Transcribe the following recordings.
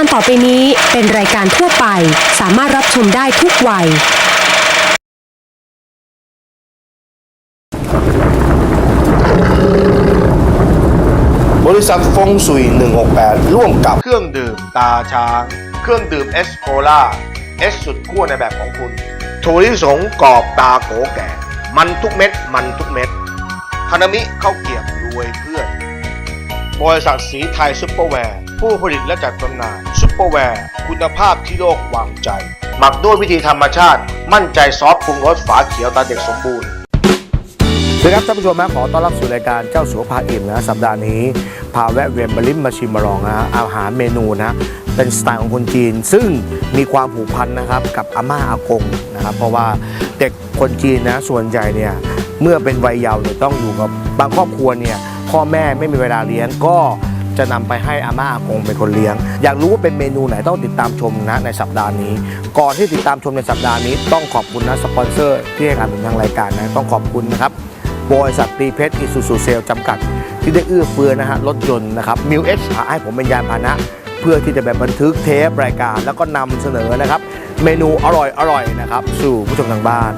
การต่อไปนี้เป็นรายการทั่วไป สามารถรับชมได้ทุกวัย บริษัทฟงสุย 168 ร่วมกับเครื่องดื่มตาช้าง เครื่องดื่มเอสโคล่าเอสสุดขั้วในแบบของคุณถั่วลิสงกรอบตาโกแก่ มันทุกเม็ด มันทุกเม็ดฮานามิข้าวเกียบรวยเพื่อน บริษัทสีไทยซุปเปอร์แวร์ ผู้ผลิตและจัดจำหน่ายซุปเปอร์แวร์คุณภาพที่โลกวางใจ หมักด้วยวิธีธรรมชาติ มั่นใจซอสปรุงรสฝาเขียวตาเด็กสมบูรณ์สวัสดีครับท่านผู้ชมนะขอต้อนรับสู่รายการเจ้าสัวพาอิ่มนะสัปดาห์นี้ พาแวะเวียนมาลิ้มมาชิมมาลองนะอาหารเมนูนะเป็นสไตล์ของคนจีน ซึ่งมีความผูกพันนะครับกับอาม่าอากงนะครับ เพราะว่าเด็กคนจีนนะส่วนใหญ่เนี่ยเมื่อเป็นวัยเยาว์เนี่ยต้องอยู่กับบางครอบครัวเนี่ย พ่อแม่ไม่มีเวลาเลี้ยงก็จะนำไปให้อาม่าอากงเป็นคนเลี้ยง อยากรู้ว่าเป็นเมนูไหนต้องติดตามชมนะในสัปดาห์นี้ ก่อนที่ติดตามชมในสัปดาห์นี้ ต้องขอบคุณนะสปอนเซอร์ที่ให้การเป็นทางรายการนะต้องขอบคุณนะครับบริษัทตีเพชรอิสุสุเซลจำกัด ที่ได้เอื้อเฟื้อนะฮะรถยนต์นะครับมิวเอ็กซ์ให้ผมเป็นยานพาหนะ เพื่อที่จะแบบบันทึกเทปรายการ แล้วก็นำเสนอนะครับ เมนูอร่อยอร่อยนะครับสู่ผู้ชมทางบ้าน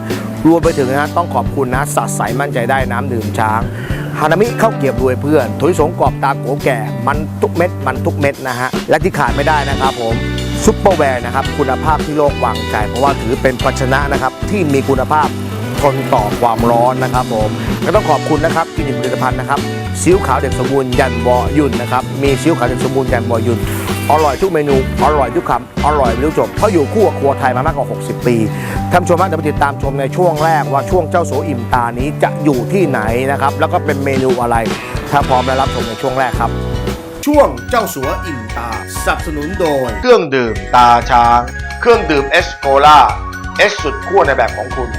รวมไปถึงนะต้องขอบคุณนะสัดใสมั่นใจได้น้ำดื่มช้าง ฮานามิข้าวเกรียบรวยเพื่อนถุยสงกรอบตาโกแก่มันทุกเม็ดมันทุกเม็ดนะฮะและที่ขาดไม่ได้นะครับผมซุปเปอร์แวร์นะครับคุณภาพที่โลกวางใจ เพราะว่าถือเป็นภาชนะนะครับที่มีคุณภาพทนต่อความร้อนนะครับผมก็ต้องขอบคุณนะครับกินผลิตภัณฑ์นะครับซิ้วขาวเด็กสมบูรณ์ยันบอยุ่นนะครับมีซิ้วขาวเด็กสมบูรณ์ยันบอยุ่น อร่อยทุกเมนู อร่อยทุกคำอร่อยไม่รู้จบเพราะอยู่คู่กับครัวไทยมามากกว่า 60 ปีท่านผู้ชมฮะเดี๋ยวไปติดตามชมในช่วงแรกว่าช่วงเจ้าโสอิ่มตานี้จะอยู่ที่ไหนนะครับแล้วก็เป็นเมนูอะไร ถ้าพร้อมแล้วรับชมในช่วงแรกครับ ช่วงเจ้าสัวอิ่มตาสนับสนุนโดย เครื่องดื่มตาช้าง เครื่องดื่มเอสโคล่าเอสสุดขั้วในแบบของคุณ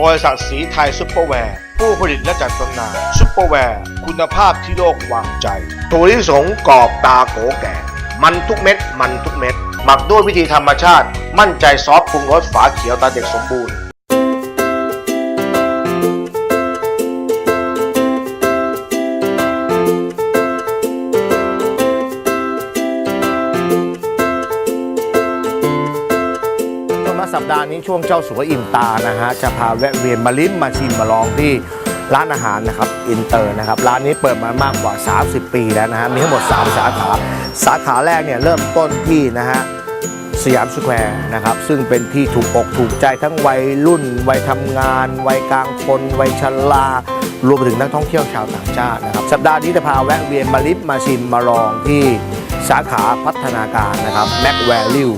บริษัทสีไทยซุปเปอร์แวร์ผู้ผลิตและจัดจำหน่ายซุปเปอร์แวร์ คุณภาพที่โลกวางใจถั่วลิสงกรอบตาโกแก่ มันทุกเม็ด มันทุกเม็ด หมักด้วยวิธีธรรมชาติ มั่นใจซอสปรุงรสฝาเขียวตาเด็กสมบูรณ์ช่วงมาสัปดาห์นี้ช่วงเจ้าสัวอิ่มตานะฮะจะพาแวะเวียนมาลิ้มมาชิมมาลองที่ร้านอาหารนะครับอินเตอร์นะครับ ร้านนี้เปิดมามากกว่า 30 ปีแล้วนะฮะมีทั้งหมด 3 สาขา สาขาแรกเนี่ยเริ่มต้นที่นะฮะสยามสแควร์นะครับซึ่งเป็นที่ถูกอกถูกใจทั้งวัยรุ่น วัยทำงาน วัยกลางคน วัยชรารวมไปถึงนักท่องเที่ยวชาวต่างชาตินะครับ สัปดาห์นี้จะพาแวะเวียนมาลิฟมาชิมมาลองที่สาขาพัฒนาการนะครับแม็กแวลิว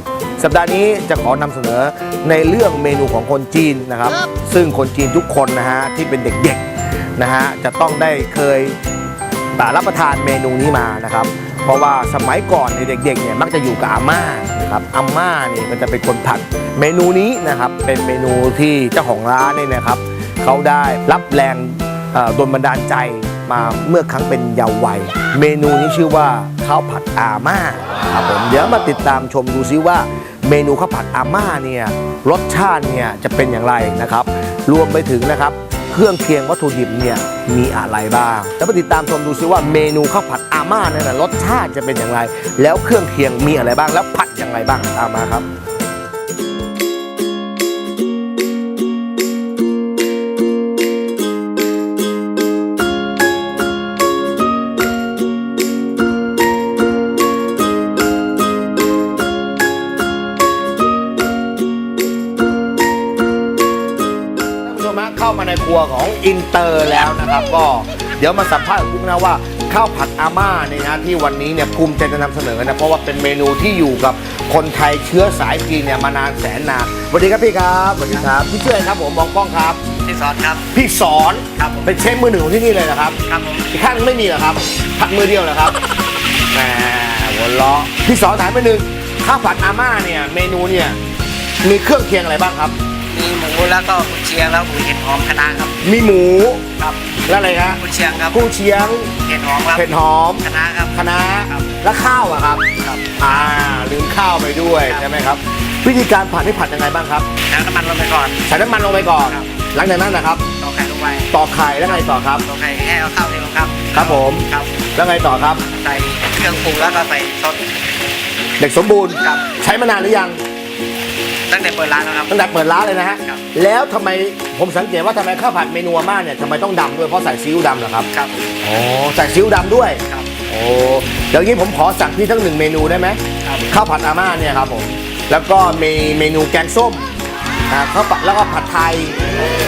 สัปดาห์นี้จะขอนำเสนอในเรื่องเมนูของคนจีนนะครับ ซึ่งคนจีนทุกคนนะฮะที่เป็นเด็กๆนะฮะจะต้องได้เคยรับประทานเมนูนี้มานะครับ เพราะว่าสมัยก่อนในเด็กๆเนี่ยมักจะอยู่กับอาม่านะครับอาม่านี่ก็จะเป็นคนผัดเมนูนี้นะครับเป็นเมนูที่เจ้าของร้านเนี่ยนะครับเขาได้รับแรงโดนบันดาลใจมาเมื่อครั้งเป็นเยาว์วัย เมนูนี้ชื่อว่าข้าวผัดอาม่าครับผมเดี๋ยวมาติดตามชมดูซิว่า เมนูข้าวผัดอาม่าเนี่ยรสชาติเนี่ยจะเป็นอย่างไรนะครับ รวมไปถึงนะครับ เครื่องเคียงวัตถุดิบเนี่ยมีอะไรบ้างแล้วไปติดตามชมดูซิว่าเมนูข้าวผัดอาม่าเนี่ยนะรสชาติจะเป็นอย่างไร แล้วเครื่องเคียงมีอะไรบ้างแล้วผัดอย่างไรบ้างตามมาครับ มฮะเข้ามาในครัวของอินเตอร์แล้วนะครับ ก็เดี๋ยวมาสัมภาษณ์กับคุณนะว่าข้าวผัดอาม่าเนี่ยนะที่วันนี้เนี่ยภูมิใจจะนำเสนอนะเพราะว่าเป็นเมนูที่อยู่กับคนไทยเชื้อสายจีนเนี่ยมานานแสนนานสวัสดีครับพี่ครับสวัสดีครับพี่เชื่อครับผมมองกล้องครับ ที่สอนครับ พี่สอนครับผม เป็นเชฟมือหนึ่งของที่นี่เลยนะครับครับผมอีกข้างไม่มีเหรอครับผักมือเดียวเหรอครับแหมหัวเราะพี่สอนถามไปหนึ่งข้าวผัดอาม่าเนี่ยเมนูเนี่ยมีเครื่องเคียงอะไรบ้างครับ มีหมูแล้วก็กุนเชียงแล้วหมูเห็ดหอมคณะครับมีหมูครับแล้วอะไรครับกุนเชียงครับกุ้งเชียงเห็ดหอมครับเผ็ดหอมคณะครับ คะน้าครับ แล้วข้าวอะครับ ครับอ่าลืมข้าวไปด้วยครับ ใช่ไหมครับ วิธีการผัดนี่ผัดยังไงบ้างครับน้ำน้ำมันลงไปก่อน ใส่น้ำมันลงไปก่อน ครับ หลังจากนั้นนะครับต่อกไข่ลงไปไปต่อไข่แล้วไงต่อครับตรงไหนให้เอาเข้าในลงครับครับผม ครับ แล้วไงต่อครับ ใส่เครื่องปรุงแล้วก็ใส่ซอส เด็กสมบูรณ์ ครับ ใช้มานานหรือยัง ตั้งแต่เปิดร้านแล้วครับ ตั้งแต่เปิดร้านเลยนะฮะ ครับ แล้วทำไมผมสังเกตว่าทำไมข้าวผัดเมนูอาม่าเนี่ยทำไมต้องดำด้วยเพราะใส่ซีอิ๊วดำเหรอครับ ครับอ๋อ ใส่ซีอิ๊วดำด้วย ครับ โอ้เดี๋ยวนี้ผมขอสั่งพี่ทั้งหนึ่งเมนูได้ไหมครับ ข้าวผัดอาม่าเนี่ยครับผม แล้วก็มีเมนูแกงส้มอ่าข้าวผัดแล้วก็ผัดไทย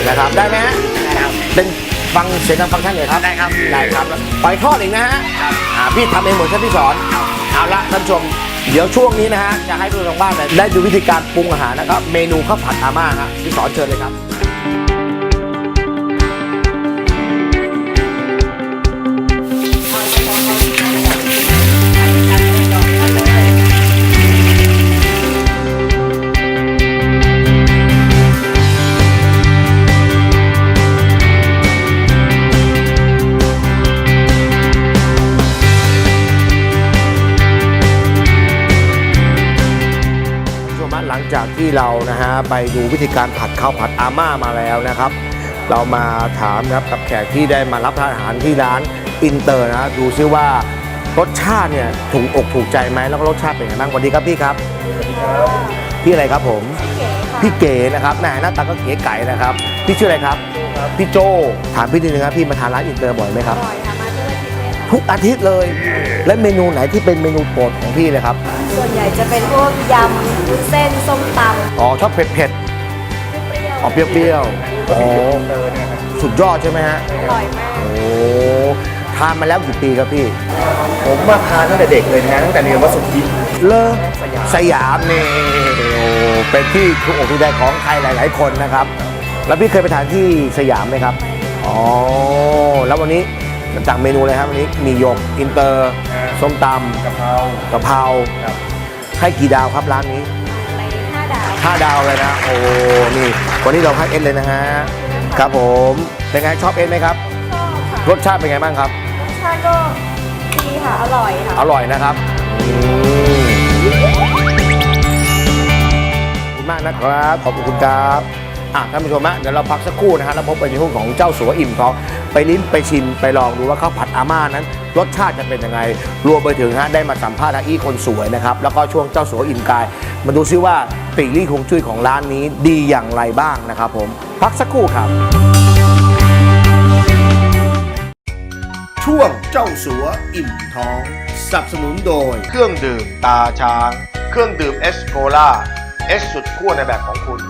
นะครับ ได้ไหมฮะ ได้ครับ เป็นฟังเสียงดังฟังท่านเลยครับ ได้ครับได้ครับปล่อยทอดอีกนะฮะครับ อ่าพี่ทำเองเหมือนที่สอน เอาละท่านผู้ชม เดี๋ยวช่วงนี้นะฮะจะให้ผู้ชมทางบ้านเนี่ยได้ดูวิธีการปรุงอาหารนะครับ เมนูข้าวผัดอาม่าฮะพี่สอนเชิญเลยครับ จากที่เรานะฮะไปดูวิธีการผัดข้าวผัดอาม่ามาแล้วนะครับ เรามาถามนะครับกับแขกที่ได้มารับทานอาหารที่ร้านอินเตอร์นะดูซิว่ารสชาติเนี่ยถูกอกถูกใจไหมแล้วก็รสชาติเป็นยังไงบ้างสวัสดีครับพี่ครับพี่อะไรครับผมพี่เก๋นะครับแหมหน้าตาก็เก๋ไก่นะครับพี่ชื่ออะไรครับพี่โจถามพี่นิดนึงครับพี่มาทานร้านอินเตอร์บ่อยไหมครับบ่อยค่ะมา ทุกอาทิตย์เลยค่ะทุกอาทิตย์เลย และเมนูไหนที่เป็นเมนูโปรดของพี่เลยครับส่วนใหญ่จะเป็นพวกยำวุ้นเส้นส้มตำอ๋อชอบเผ็ดเผ็ดเปรี้ยวๆออกเปรี้ยวๆอ๋อสุดยอดใช่ไหมฮะ อร่อยมาก โอ้ทานมาแล้วกี่ปีครับพี่ ผมมาทานตั้งแต่เด็กเลยนะตั้งแต่เรียนวัดสุทธิ เลอสยามนี่โอ้เป็นที่ถูกอกถูกใจของใครหลาย ๆ คนนะครับ แล้วพี่เคยไปทานที่สยามไหมครับ อ๋อ แล้ววันนี้ จากเมนูเลยครับวันนี้มีหยกอินเตอร์ส้มตำกะเพรากะเพราให้กี่ดาวครับร้านนี้ในห้าดาวห้าดาวเลยนะโอ้นี่วันนี้เราให้เอ็นเลยนะฮะครับผมเป็นไงชอบเอ็นไหมครับ ชอบค่ะรสชาติเป็นไงบ้างครับรสชาติก็ดีค่ะ อร่อยค่ะ อร่อยนะครับอืมขอบคุณมากนะครับ ขอบคุณครับ อะท่านผู้ชมฮะเดี๋ยวเราพักสักครู่นะฮะแล้วพบกันในช่วงของเจ้าสัวอิ่มเขาไปลิ้มไปชิมไปลองดูว่าข้าวผัดอาม่านั้น รสชาติจะเป็นยังไง รวมไปถึงฮะได้มาสัมภาษณ์อาอี้คนสวยนะครับแล้วก็ช่วงเจ้าสัวอิ่มกาย มาดูซิว่าติลี่คงจุ้ยของร้านนี้ดีอย่างไรบ้างนะครับผมพักสักครู่ครับ ช่วงเจ้าสัวอิ่มท้องสนับสนุนโดย เครื่องดื่มตาช้าง เครื่องดื่มเอสโกล่าเอสสุดขั้วในแบบของคุณ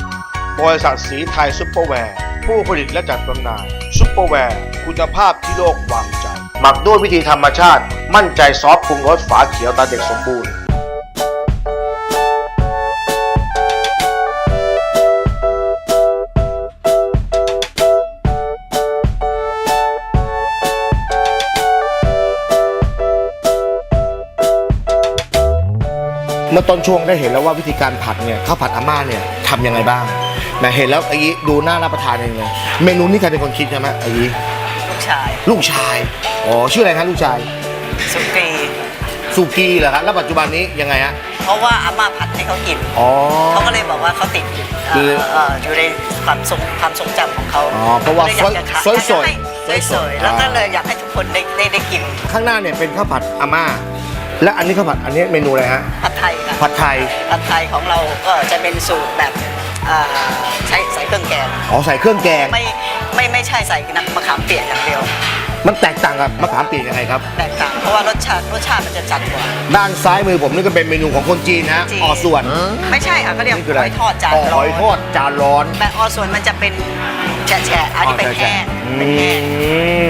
บริษัทสีไทยซุปเปอร์แวร์ ผู้ผลิตและจัดจำหน่าย ซุปเปอร์แวร์ คุณภาพที่โลกวางใจ หมักด้วยวิธีธรรมชาติ มั่นใจซอฟปรุงรสฝาเขียวตาเด็กสมบูรณ์เมื่อต้นช่วงได้เห็นแล้วว่าวิธีการผัดเนี่ยข้าวผัดอาม่าเนี่ยทำยังไงบ้าง แหมเห็นแล้วไอ้ยีดูน่ารับประทานเองเลยเมนูนี้ใครเป็นคนคิดใช่ไหมไอ้ยีลูกชายลูกชายอ๋อชื่ออะไรครับลูกชายสุกีสุกีเหรอครับแล้วปัจจุบันนี้ยังไงฮะเพราะว่าอาม่าผัดให้เขากินอ๋อเขาก็เลยบอกว่าเขาติดเอ่อคือเอ่ออยู่ในความทรงความทรงจำของเขาอ๋อเพราะว่าก็ลอยากจะขสวยสวยสวยสวยๆแล้วก็เลยอยากให้ทุกคนได้ได้ได้กิน ข้างหน้าเนี่ยเป็นข้าวผัดอาม่า และอันนี้ข้าวผัดอันนี้เมนูอะไรฮะผัดไทยค่ะผัดไทยผัดไทยของเราก็จะเป็นสูตรแบบเอ่อใช้ใส่เครื่องแกงอ๋อใส่เครื่องแกง ไม่ไม่ไม่ใช่ใส่น้ำมะขามเปียกอย่างเดียว มันแตกต่างกับมะขามเปียกยังไงครับ แตกต่างเพราะว่ารสชาติรสชาติมันจะจัดกว่า ด้านซ้ายมือผมนี่ก็เป็นเมนูของคนจีนนะจีนออส่วนไม่ใช่ค่ะก็เรียกนี่คืออะไรหอยทอดจานอ๋อหร้ออนยทอดจานร้อนแต่ออส่วนมันจะเป็นแฉะๆอันนี้เป็นแห้งอืเป็นแห้ง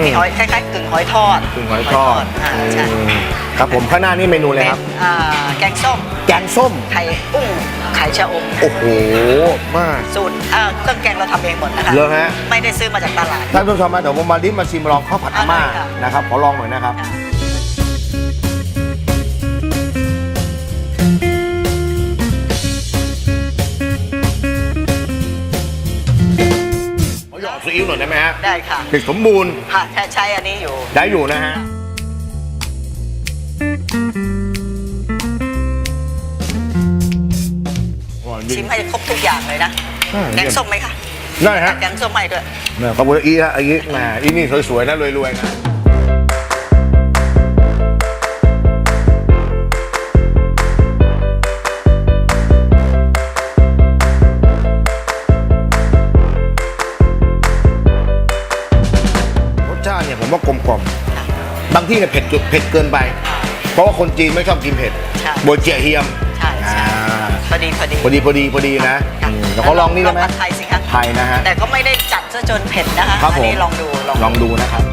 มมีหอยคล้ายๆกึ่งหอยทอดกึ่งหอยทอดอ่าใช่ อืม ครับผมข้างหน้านี่เมนูอะไรเป็คนรับอ่าแกงส้มแกงส้ม ไข่กุ้งไข่ชะอมโอ้โหมาก สูตรอ่าเครื่องแกงเราทำเองหมดนะคะเหรอฮะ ไม่ได้ซื้อมาจากตลาด ท่านผู้ชมมาเดี๋ยวผมมาลิ้มมาชิมลองข้าวผัดอาม่าได้ค่ะ นะครับขอลองหน่อยนะครับ ขอหยอดซีอิ๊วหน่อยได้ไหมฮะได้ค่ะเด็กสมบูรณ์ค่ะใช้ใช้อันนี้อยู่ ได้อยู่นะฮะ ชิมให้ครบทุกอย่างเลยนะอ่าแกงส้มไหมคะได้ฮะแกงส้มใหม่ด้วยเนี่ยขอบคุณอีฮะอีแหมอีนี่สวยๆนะรวยๆนะรสชาติเนี่ยผมว่ากลมกล่อมบางที่เนี่ยเผ็ดจุดเผ็ดเกินไป เพราะว่าคนจีนไม่ชอบกินเผ็ดใช่ โบเจียเฮียมใช่ใช่อ่าพ อดีพอดี พอดีพอดีพอดีนะค่ะอืมเดี๋ยวเขาลองนี่ได้ไหมลผัดไทยสิคะไทยนะฮะ แต่ก็ไม่ได้จัดซะจนเผ็ดนะคะครับอัผม นี้ลองดูลองลองดูนะครับ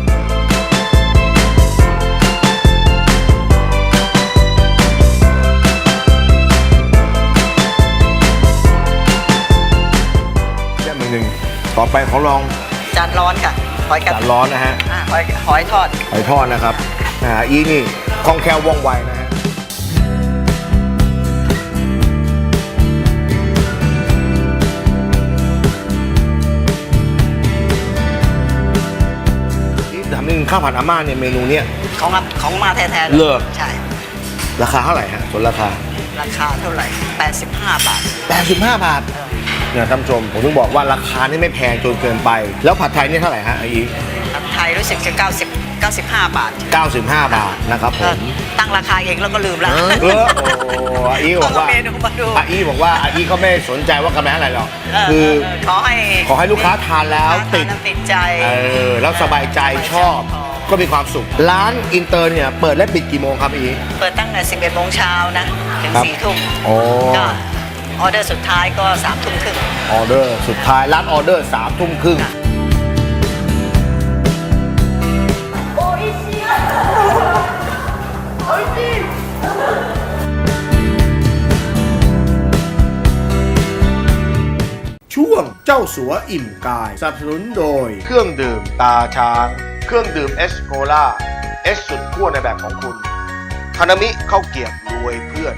แค่มือหนึ่งต่อไปเขาลองจานร้อนค่ะหอยกัจานร้อนนะฮะ อ่าหอยหอยทอด หอยทอดนะครับอ่าอีนี่คล่องแคล่วว่องไวนะฮะ นิดนึงข้าวผัดอาม่าเนี่ยเมนูเนี้ยของมาของมาแท้ๆเลิศใช่ ราคาเท่าไหร่ฮะส่วนราคา ราคาเท่าไหร่ 85 บาท 85 บาทเนี่ยท่านผู้ชมผมถึงบอกว่าราคานี่ไม่แพงจนเกินไป แล้วผัดไทยนี่เท่าไหร่ฮะอีกผัดไทยรู้สึกจะ 90 95 บาท 95 บาทนะครับผก็มตั้งราคาเองแล้วก็ลืมแล้วเออโอ้อาอีบอกว่าเอาเมนูมาดูอาอีบอกว่าอาอีเขาไม่สนใจว่ากำไรเท่าไหร่หรอกเออคือเออขอให้ขอให้ลูกค้าทานแล้วลูกค้าติด ทานแล้วติดใจเออแล้วสบายใจชอบก็มีความสุข ร้านอินเตอร์เนี่ยเปิดและปิดกี่โมงครับอาอี เปิดตั้งแต่ 11โมงเช้านะ ถึงครับ4ทุ่มโอ้ ก็ออเดอร์สุดท้ายก็3ทุ่มครึ่ง ออเดอร์สุดท้ายร้านออเดอร์สามทุ่มครึ่ง ช่วงเจ้าสัวอิ่มกายสนับสนุนโดย เครื่องดื่มตาช้าง เครื่องดื่มเอสโคล่าเอสสุดขั้วในแบบของคุณทานามิเข้าเกียบรวยเพื่อน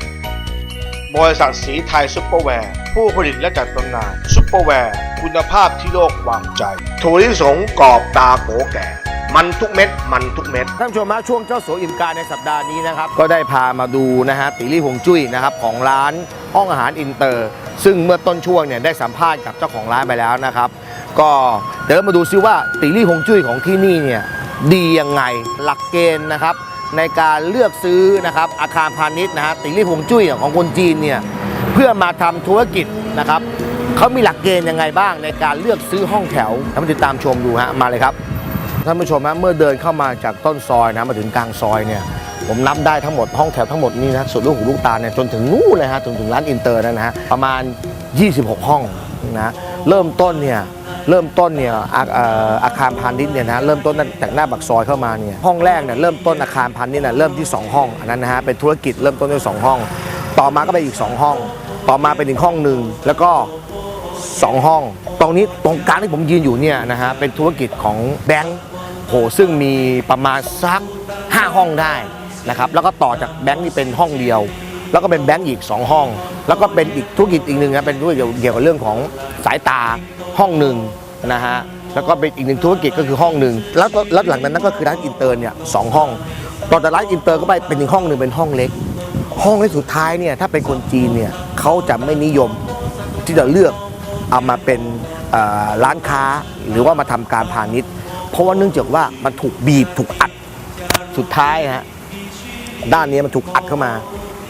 บริษัทสีไทยซุปเปอร์แวร์ ผู้ผลิตและจัดจำหน่ายซุปเปอร์แวร์ คุณภาพที่โลกวางใจถั่วลิสงกรอบตาโกแก่ มันทุกเม็ด มันทุกเม็ดท่านผู้ชมฮะช่วงเจ้าสัวอิ่มกาในสัปดาห์นี้นะครับ ก็ได้พามาดูนะฮะติลี่หงจุ้ยนะครับของร้านห้องอาหารอินเตอร์ ซึ่งเมื่อต้นช่วงเนี่ยได้สัมภาษณ์กับเจ้าของร้านไปแล้วนะครับ ก็เดี๋ยวมาดูซิว่าติลี่หงจุ้ยของที่นี่เนี่ยดียังไงหลักเกณฑ์นะครับ ในการเลือกซื้อนะครับอาคารพาณิชย์นะฮะติลี่หงจุ้ยของคนจีนเนี่ยเพื่อมาทำธุรกิจนะครับเขามีหลักเกณฑ์ยังไงบ้างในการเลือกซื้อห้องแถวท่านติดตามชมดูฮะมาเลยครับ ท่านผู้ชมฮะเมื่อเดินเข้ามาจากต้นซอยนะมาถึงกลางซอยเนี่ยผมนับได้ทั้งหมดห้องแถวทั้งหมดนี่นะสุดลูกหูลูกตาเนี่ยจนถึงนู่นเลยฮะจนถึงร้านอินเตอร์นะฮะประมาณ 26 ห้องนะเริ่มต้นเนี่ยเริ่มต้นเนี่ยอาเอ่อาคารพาณิชย์เนี่ยนะเริ่มต้นจากหน้าบักซอยเข้ามาเนี่ยห้องแรกเนี่ยเริ่มต้นอาคารพาณิชย์เนี่ยเริ่มที่ 2 ห้องอันนั้นนะฮะเป็นธุรกิจเริ่มต้นด้วย2ห้อง ต่อมาก็ไปอีก 2 ห้อง ต่อมาเป็นอีกห้องหนึ่งแล้วก็สองห้อง ตรงนี้ตรงกลางที่ผมยืนอยู่เนี่ยนะฮะเป็นธุรกิจของแบงค์ โหซึ่งมีประมาณสัก 5 ห้องได้นะครับแล้วก็ต่อจากแบงค์นี่เป็นห้องเดียว แล้วก็เป็นแบงค์อีก 2 ห้อง แล้วก็เป็นอีกธุรกิจอีกหนึ่งนะเป็นธุรกิจเกี่ยวกับเรื่องของสายตาห้องหนึ่งนะฮะแล้วก็เป็นอีกหนึ่งธุรกิจก็คือห้องหนึ่งแล้วก็แล้วหลังนั้นก็คือร้านอินเตอร์เนี่ยสองห้อง ต่อจากร้านอินเตอร์ก็ไปเป็นอีกห้องหนึ่งเป็นห้องเล็ก ห้องเล็กสุดท้ายเนี่ยถ้าเป็นคนจีนเนี่ยเขาจะไม่นิยมที่จะเลือกเอามาเป็นร้านค้าหรือว่ามาทำการพาณิชย์ เพราะว่าเนื่องจากว่ามันถูกบีบถูกอัดสุดท้ายฮะด้านนี้มันถูกอัดเข้ามา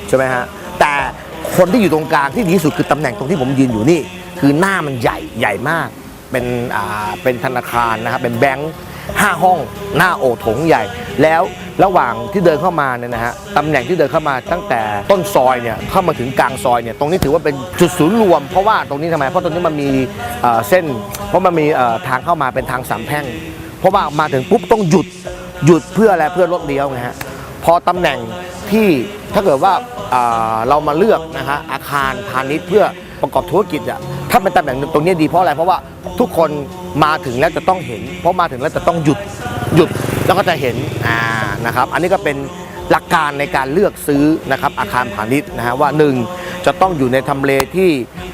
ใช่ไหมฮะแต่คนที่อยู่ตรงกลางที่ดีที่สุดคือตำแหน่งตรงที่ผมยืนอยู่นี่ คือหน้ามันใหญ่ใหญ่มาก เป็นอ่าเป็นธนาคารนะครับเป็นแบงค์ห้าห้องหน้าโอถงใหญ่ แล้วระหว่างที่เดินเข้ามาเนี่ยนะฮะตำแหน่งที่เดินเข้ามาตั้งแต่ต้นซอยเนี่ยเข้ามาถึงกลางซอยเนี่ยตรงนี้ถือว่าเป็นจุดศูนย์รวม เพราะว่าตรงนี้ทำไมเพราะตรงนี้มันมีเอ่อเส้น เพราะมันมีอ่อทางเข้ามาเป็นทางสามแพร่ง เพราะว่ามาถึงปุ๊บต้องหยุดหยุดเพื่ออะไรเพื่อรถเลี้ยวไงฮะพอตำแหน่งที่ถ้าเกิดว่าอ่าเรามาเลือกนะฮะอาคารพาณิชย์เพื่อประกอบธุรกิจอะถ้าเป็นตำแหน่งตรงนี้ดีเพราะอะไรเพราะว่าทุกคนมาถึงแล้วจะต้องเห็น เพราะมาถึงแล้วจะต้องหยุดหยุดแล้วก็จะเห็นอ่านะครับ อันนี้ก็เป็นหลักการในการเลือกซื้อนะครับอาคารพาณิชย์นะฮะว่าหนึ่งจะต้องอยู่ในทำเลที่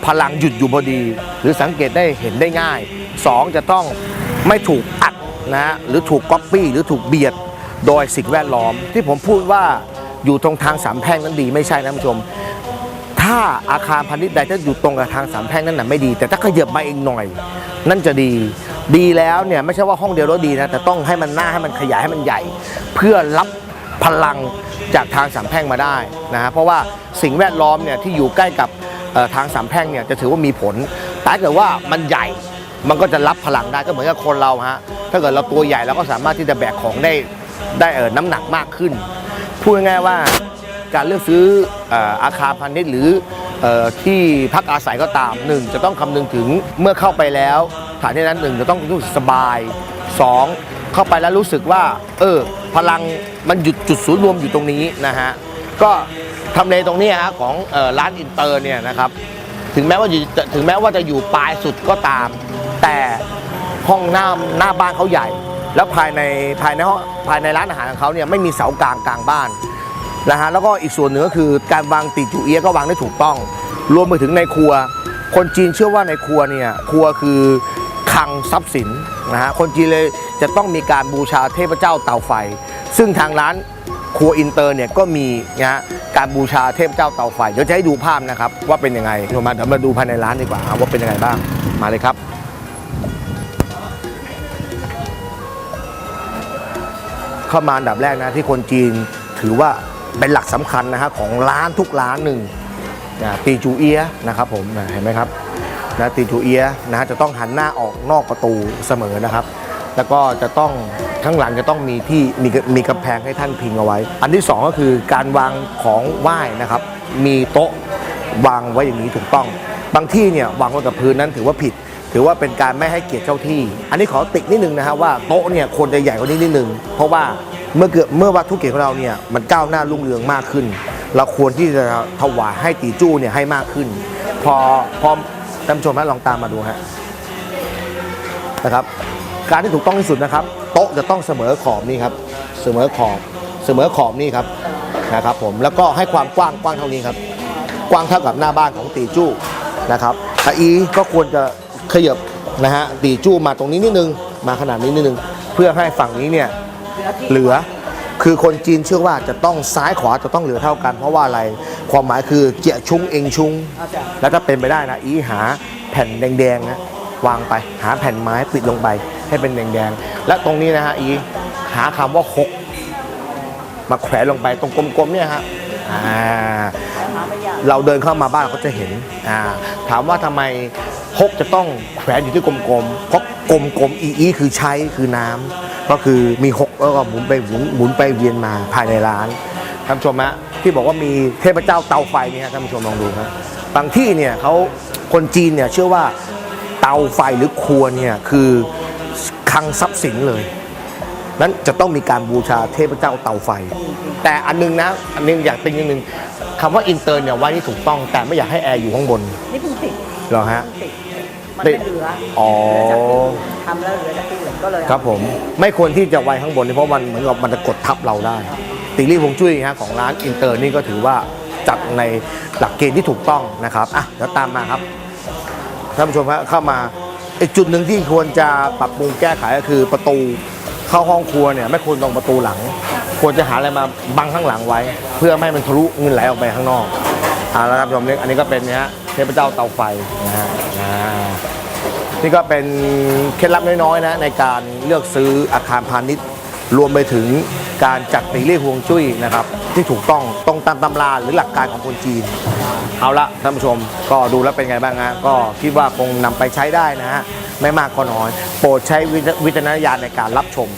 พลังหยุดอยู่พอดี หรือสังเกตได้เห็นได้ง่ายสองจะต้องไม่ถูกอัด นะฮะหรือถูกก๊อปปี้หรือถูกเบียดโดยสิ่งแวดล้อม ที่ผมพูดว่าอยู่ตรงทางสามแพร่งนั้นดีไม่ใช่นะท่านผู้ชม ถ้าอาคารพาณิชย์ใดถ้าอยู่ตรงกับทางสามแพร่งนั่นน่ะไม่ดี แต่ถ้าขยับมาเองหน่อย นั่นจะดีดีแล้วเนี่ยไม่ใช่ว่าห้องเดียวแล้วดีนะแต่ต้องให้มันหน้าให้มันขยายให้มันใหญ่ เพื่อรับพลังจากทางสามแพร่งมาได้นะฮะเพราะว่าสิ่งแวดล้อมเนี่ยที่อยู่ใกล้กับทางสามแพร่งเนี่ยจะถือว่ามีผลแต่ถ้าเกิดว่ามันใหญ่ มันก็จะรับพลังได้ก็เหมือนกับคนเราฮะถ้าเกิดเราตัวใหญ่เราก็สามารถที่จะแบกของได้ได้เออน้ำหนักมากขึ้นพูดง่ายๆว่าการเลือกซื้ออออาคารพาณิชย์หรืออที่พักอาศัยก็ตามหนึ่งจะต้องคำนึงถึงเมื่อเข้าไปแล้วฐานที่นั้นหนึ่งจะต้องรู้สึกสบายสองเข้าไปแล้วรู้สึกว่า เออ พลังมันหยุดจุดศูนย์รวมอยู่ตรงนี้นะฮะ ก็ทำเลตรงนี้ฮะของออร้านอินเตอร์เนี่ยนะครับ ถึงแม้ว่าถึงแม้ว่าจะอยู่ปลายสุดก็ตาม แต่ห้องหน้าหน้าบ้านเขาใหญ่ แล้วภายในภายในห้องภายในร้านอาหารของเขาเนี่ยไม่มีเสากลางกลางบ้านนะฮะแล้วก็อีกส่วนหนึ่งก็คือการวางตีจูเอียะก็วางได้ถูกต้อง รวมไปถึงในครัว คนจีนเชื่อว่าในครัวเนี่ยครัวคือคลังทรัพย์สินนะฮะคนจีนเลยจะต้องมีการบูชาเทพเจ้าเตาไฟ ซึ่งทางร้านครัวอินเตอร์เนี่ยก็มีนะฮะการบูชาเทพเจ้าเตาไฟ เดี๋ยวจะให้ดูภาพนะครับว่าเป็นยังไงเดี๋ยวมาเดี๋ยวมาดูภายในร้านดีกว่าว่าเป็นยังไงบ้างมาเลยครับ เข้ามาอันดับแรกนะที่คนจีนถือว่าเป็นหลักสำคัญนะฮะของร้านทุกร้านหนึ่งนะตีจูเอียะนะครับผมนะเห็นไหมครับนะตีจูเอียะนะฮะจะต้องหันหน้าออกนอกประตูเสมอนะครับ แล้วก็จะต้องข้างหลังจะต้องมีที่มีมีกำแพงให้ท่านพิงเอาไว้ อันที่สองก็คือการวางของไหว้นะครับ มีโต๊ะวางไว้อย่างนี้ถูกต้อง บางที่เนี่ยวางไว้กับพื้นนั้นถือว่าผิด ถือว่าเป็นการไม่ให้เกียรติเจ้าที่ อันนี้ขอติกนิดนึงนะฮะว่าโต๊ะเนี่ยควรจะใหญ่กว่านี้นิดนึง เพราะว่าเมื่อเกิดเมื่อวัตถุเกียรติของเราเนี่ยมันก้าวหน้ารุ่งเรืองมากขึ้น เราควรที่จะถวายให้ตีจู้เนี่ยให้มากขึ้น พอพอท่านผู้ชมฮะลองตามมาดูฮะนะครับการที่ถูกต้องที่สุดนะครับ โต๊ะจะต้องเสมอขอบนี่ครับเสมอขอบเสมอขอบนี่ครับนะครับผมแล้วก็ให้ความกว้างกว้างเท่านี้ครับ กว้างเท่ากับหน้าบ้านของตีจู้นะครับอาอีก็ควรจะ ขยับนะฮะตีจู้มาตรงนี้นิดนึง มาขนาดนี้นิดนึง เพื่อให้ฝั่งนี้เนี่ยเหลือคือคนจีนเชื่อว่าจะต้องซ้ายขวาจะต้องเหลือเท่ากัน เพราะว่าอะไรความหมายคือเกียชุงเองชุง แล้วถ้าเป็นไปได้นะอีหาแผ่นแดงๆนะวางไปหาแผ่นไม้ปิดลงไปให้เป็นแดงๆ และตรงนี้นะฮะอีหาคำว่าคก มาแขวนลงไปตรงกลมๆเนี่ยฮะอ่า เราเดินเข้ามาบ้านเขาจะเห็นอ่าถามว่าทำไมฮกจะต้องแขวนอยู่ที่กลมๆเพราะกลมๆอีอีคือใช้คือน้ำก็คือมีฮกแล้วก็หมุนไปหมุนหมุนไปเวียนมาภายในร้านท่านผู้ชมฮะที่บอกว่ามีเทพเจ้าเตาไฟนี่ฮะท่านผู้ชมลองดูครับบางที่เนี่ยเขาคนจีนเนี่ยเชื่อว่าเตาไฟหรือครัวเนี่ยคือคลังทรัพย์สินเลยนั้นจะต้องมีการบูชาเทพเจ้าเตาไฟ แต่อันนึงนะอันนึงอยากติงนิดนึง คำว่าอินเตอร์เนี่ยไว้ที่ถูกต้อง แต่ไม่อยากให้แอร์อยู่ข้างบนนี่เพิ่งติดเหรอฮะ ติดมันติดเป็นเหลืออ๋อ เหลือจากที่อื่นทำแล้วเหลือจากที่อื่นก็เลยครับผมไม่ควรที่จะไว้ข้างบนเพราะมันเหมือนกับมันจะกดทับเราได้ตีรี่ฮวงจุ้ยฮะของร้านอินเตอร์นี่ก็ถือว่าจัดในหลักเกณฑ์ที่ถูกต้องนะครับอะเดี๋ยวตามมาครับท่านผู้ชมฮะเข้ามาอีกจุดหนึ่งที่ควรจะปรับปรุงแก้ไขก็คือประตู เข้าห้องครัวเนี่ยไม่ควรตรงประตูหลัง ควรจะหาอะไรมาบังข้างหลังไว้ เพื่อไม่ให้มันทะลุเงินไหลออกไปข้างนอกอ่าแล้วครับท่านผู้ชมนี่อันนี้ก็เป็นเนี่ยฮะเทพเจ้าเตาไฟนะฮะนี่ก็เป็นเคล็ดลับน้อยๆนะในการเลือกซื้ออาคารพาณิชย์ รวมไปถึงการจัดปีเรียห่วงจุ้ยนะครับ ที่ถูกต้องตรงตามตำราหรือหลักการของคนจีน เอาละท่านผู้ชมก็ดูแล้วเป็นไงบ้างฮะก็คิดว่าคงนำไปใช้ได้นะฮะไม่มากก็น้อย โปรดใช้วิจวิจารณญาณในการรับชม